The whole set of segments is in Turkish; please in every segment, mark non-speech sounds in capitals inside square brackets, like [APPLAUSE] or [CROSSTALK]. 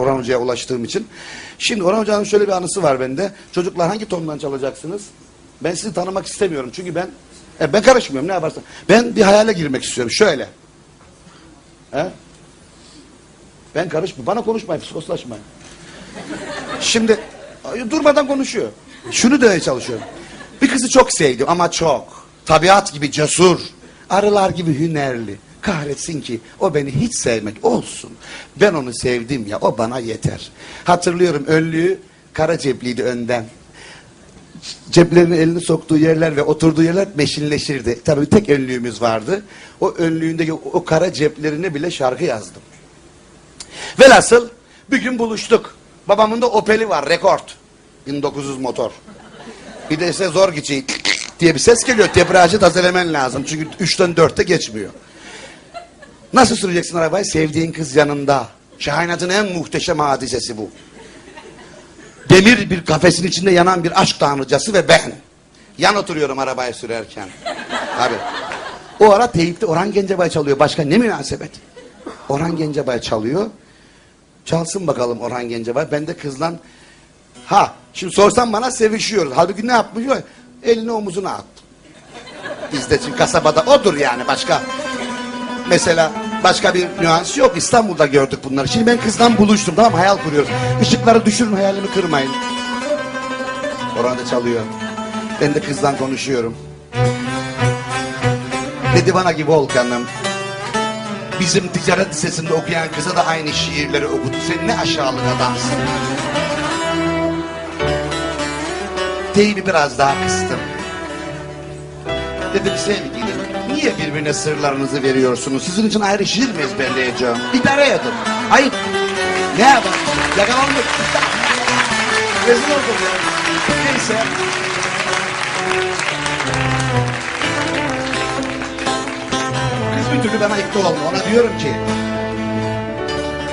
Orhan Hoca'ya ulaştığım için. Şimdi Orhan Hoca'nın şöyle bir anısı var bende. Çocuklar hangi tondan çalacaksınız? Ben sizi tanımak istemiyorum. Çünkü ben e, ben karışmıyorum ne yaparsan. Ben bir hayale girmek istiyorum. Şöyle. He? Ben karışmıyorum. Bana konuşmayın. Psikoslaşmayın. Şimdi durmadan konuşuyor. Şunu demeye çalışıyorum. Bir kızı çok sevdim ama çok. Tabiat gibi cesur. Arılar gibi hünerli. Kahretsin ki o beni hiç sevmek olsun. Ben onu sevdim ya o bana yeter. Hatırlıyorum önlüğü kara cepliydi önden. Ceplerine elini soktuğu yerler ve oturduğu yerler meşinleşirdi. Tabii tek önlüğümüz vardı. O önlüğündeki o, kara ceplerine bile şarkı yazdım. Velhasıl bir gün buluştuk. Babamın da Opel'i var rekord. 1900 motor. Bir de ise zor geçiyor diye bir ses geliyor. Debriyajı tazelemen lazım. Çünkü 3'ten 4'te geçmiyor. Nasıl süreceksin arabayı? Sevdiğin kız yanında. Kainatın en muhteşem hadisesi bu. Demir bir kafesin içinde yanan bir aşk tanrıcası ve ben. Yan oturuyorum arabayı sürerken. Tabii. O ara teyipte Orhan Gencebay çalıyor. Başka ne münasebet. Orhan Gencebay çalıyor. Çalsın bakalım Orhan Gencebay. Ben de kızla ha şimdi sorsan bana sevişiyoruz. Halbuki ne yapmış? Elini omuzuna attı. Bizde çünkü kasabada odur yani başka. Mesela başka bir nüans yok. İstanbul'da gördük bunları. Şimdi ben kızdan buluştum tamam hayal kuruyoruz. Işıkları düşürün hayalimi kırmayın. Orhan da çalıyor. Ben de kızdan konuşuyorum. Dedi bana ki Volkan'ım bizim ticaret lisesinde okuyan kıza da aynı şiirleri okudu. Sen ne aşağılık adamsın. Teybi biraz daha kıstım. Dedim sevgilim niye birbirine sırlarınızı veriyorsunuz? Sizin için ayrı şiir mi ezberleyeceğim? İdare edin. Ayıp. Ne yapalım? Yakalandık. Rezil oldum ya. Neyse. Kız bir türlü bana ikna olmuyor. Ona diyorum ki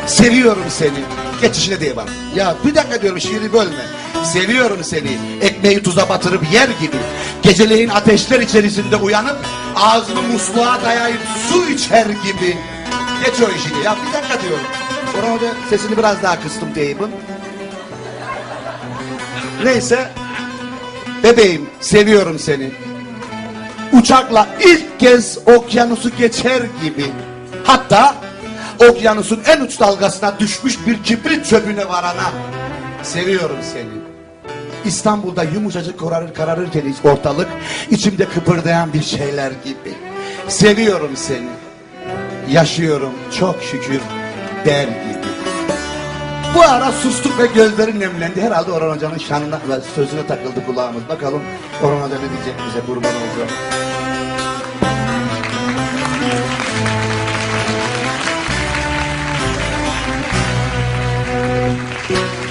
seviyorum seni. Geç işine diye bana. Ya bir dakika diyorum şiiri bölme. Seviyorum seni. Ekmeği tuza batırıp yer gibi. Geceleyin ateşler içerisinde uyanıp ağzını musluğa dayayıp su içer gibi. Geç o işini. Ya bir dakika diyorum. Sonra orada sesini biraz daha kıstım Teyyip'in. Neyse. Bebeğim seviyorum seni. Uçakla ilk kez okyanusu geçer gibi. Hatta okyanusun en uç dalgasına düşmüş bir kibrit çöpüne varana. Seviyorum seni. İstanbul'da yumuşacık kararır kararırken ortalık içimde kıpırdayan bir şeyler gibi. Seviyorum seni. Yaşıyorum çok şükür der gibi. Bu ara sustuk ve gözlerim nemlendi. Herhalde Orhan Hoca'nın şanına ve sözüne takıldı kulağımız. Bakalım Orhan Hoca ne diyecek bize kurban olacak. Batarken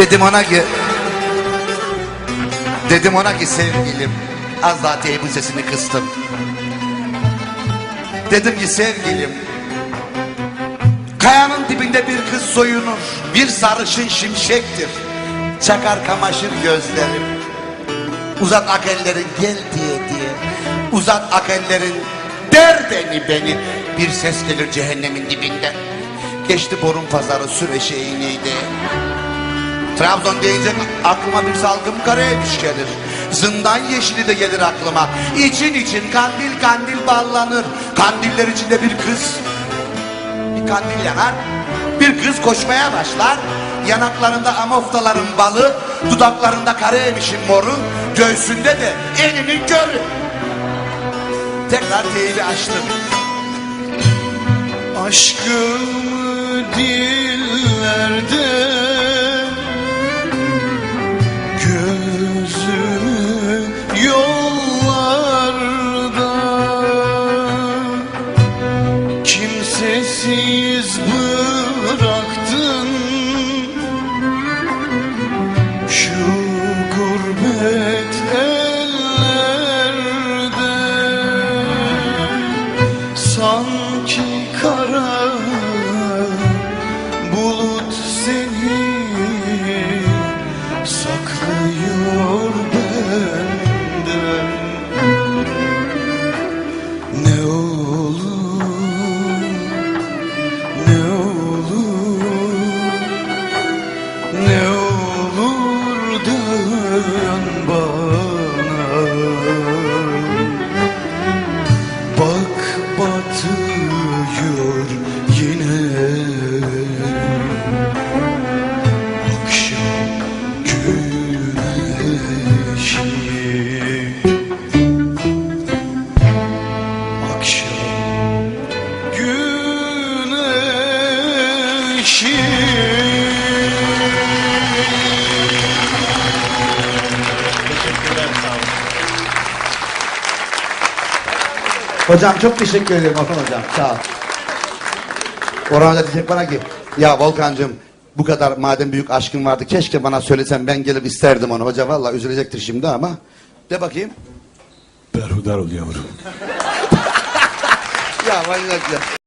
Dedim ona ki Dedim ona ki sevgilim Az daha teybin sesini kıstım Dedim ki sevgilim Kayanın dibinde bir kız soyunur. Bir sarışın şimşektir. Çakar kamaşır gözlerim. Uzat ak ellerin gel diye diye. Uzat ak ellerin der beni beni. Bir ses gelir cehennemin dibinden. Geçti borun pazarı süreşeğiniydi. Trabzon deyince aklıma bir salgım karayemiş gelir. Zindan yeşili de gelir aklıma. İçin için kandil kandil ballanır. Kandiller içinde bir kız. Bir kandil yanar. Bir kız koşmaya başlar. Yanaklarında amoftaların balı, dudaklarında karayemişin moru, göğsünde de elinin körü. Tekrar teybi açtım. Aşkımı dillerde dön bana. Bak batıyor yine. Akşam güneşi. Akşam güneşi Hocam çok teşekkür ederim Orhan hocam. Sağ ol. Orhan hoca diyecek bana ki ya Volkan'cığım bu kadar madem büyük aşkın vardı keşke bana söylesen ben gelip isterdim onu. Hoca valla üzülecektir şimdi ama. De bakayım. Berhudar ol yavrum [LAUGHS] Ya manyak ya.